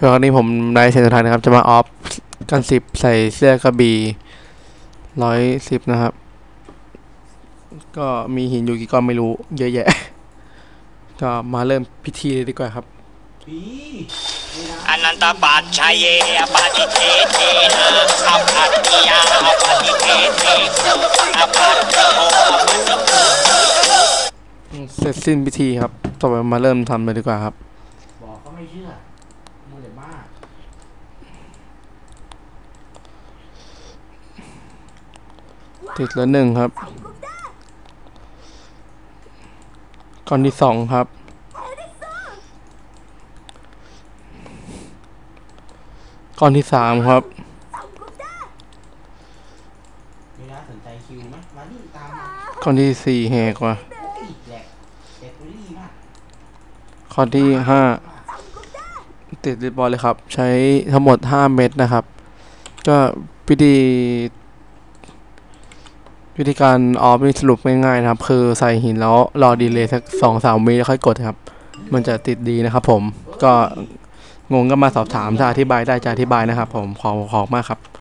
สำหรับวันนี้ผมนายเซนสุท้ายนะครับ จะมาออฟกันสิบใส่เสื้อกระบี่ร้อยสิบนะครับ ก็มีหินอยู่กี่ก้อนไม่รู้ เยอะแยะ ก็มาเริ่มพิธีเลยดีกว่าครับอนันตปัจชัยเยอปาติเทเทนะอัปปัตติยาอปาติเทเทอปัตโมอปัตติโมเสร็จสิ้นพิธีครับ ต่อไปมาเริ่มทำเลยดีกว่าครับ บอกเขาไม่เชื่อ มึงเดี๋ยวบ้าติดแล้วหนึ่งครับก้อนที่สองครับ ก้อนที่สามครับไม่น่าสนใจคิวไหมมาดิตามมาก้อนที่สี่แหกว่าโอ้ยแหลกแหลกเบอรี่มากข้อที่ห้า ติดเรียบร้อยเลยครับ ใช้ทั้งหมดห้าเม็ดนะครับ ก็วิธีวิธีการออฟนี่สรุปง่ายๆนะครับ คือใส่หินแล้วรอดีเลยสักสองสามวิแล้วค่อยกดครับ มันจะติดดีนะครับผมก็งงก็มาสอบถามถ้าอธิบายได้จะอธิบายนะครับผมขอขอบมากครับ